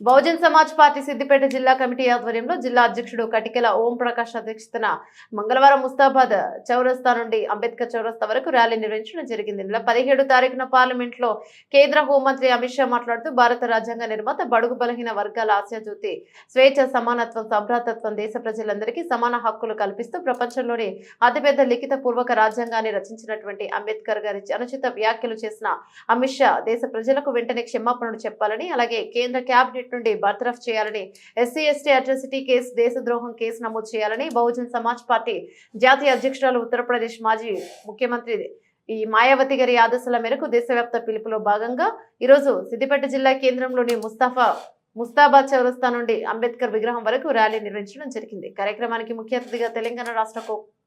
Bahujan Samaj party Siddipet జిల్లా committee ఆధ్వర్యంలో జిల్లా అధ్యక్షుడు కటికెల ఓం ప్రకాష్ అధ్యక్షతన మంగళవారం ముస్తాబాద్ చౌరస్తా నుండి అంబేద్కర్ చౌరస్తా వరకు ర్యాలీ నిర్వహించడం జరిగింది. నెల పదిహేడు తారీఖున పార్లమెంట్లో కేంద్ర హోంమంత్రి అమిత్ షా మాట్లాడుతూ భారత రాజ్యాంగ నిర్మాత బడుగు బలహీన వర్గాల ఆశాజ్యోతి స్వేచ్ఛ సమానత్వం సంభ్రాతత్వం దేశ ప్రజలందరికీ సమాన హక్కులు కల్పిస్తూ ప్రపంచంలోని అతిపెద్ద లిఖిత పూర్వక రాజ్యాంగాన్ని రచించినటువంటి అంబేద్కర్ గారి అనుచిత వ్యాఖ్యలు చేసిన అమిత్ షా దేశ ప్రజలకు వెంటనే క్షమాపణలు చెప్పాలని అలాగే కేంద్ర కేబినెట్ నుండి బర్తరఫ్ చేయాలని ఎస్సీ ఎస్టీ అట్రాసిటీ కేసు దేశద్రోహం కేసు నమోదు చేయాలని బహుజన్ సమాజ్ పార్టీ జాతీయ అధ్యక్షురాలు ఉత్తరప్రదేశ్ మాజీ ముఖ్యమంత్రి ఈ మాయావతి గారి ఆదేశాల మేరకు దేశవ్యాప్త పిలుపులో భాగంగా ఈరోజు సిద్దిపేట జిల్లా కేంద్రంలోని ముస్తాఫా ముస్తాబాద్ చౌరస్తా నుండి అంబేద్కర్ విగ్రహం వరకు ర్యాలీ నిర్వహించడం జరిగింది. కార్యక్రమానికి ముఖ్య అతిథిగా తెలంగాణ రాష్ట్ర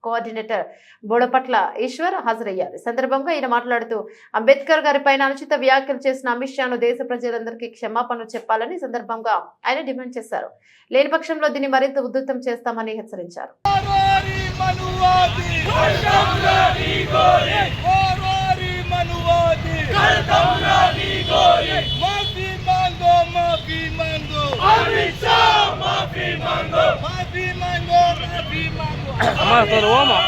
కోఆర్డినేటర్ బోడపట్ల ఈశ్వర్ హాజరయ్యారు. సందర్భంగా ఈయన మాట్లాడుతూ అంబేద్కర్ గారి పైన అనుచిత వ్యాఖ్యలు చేసిన అమిత్ షాను దేశ ప్రజలందరికీ క్షమాపణలు చెప్పాలని సందర్భంగా ఆయన డిమాండ్ చేశారు. లేని పక్షంలో దీన్ని మరింత ఉధృతం చేస్తామని హెచ్చరించారు. Amara for the warm up.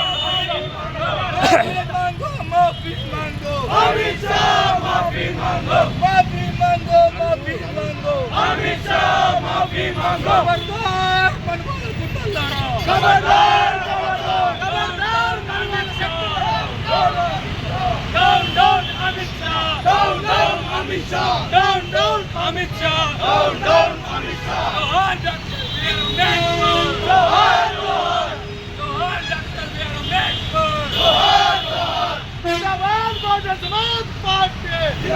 Down, down, Amit Shah! Down, down, Amit Shah! Down, down, Amit Shah! Down, down, Amit Shah! भारतीय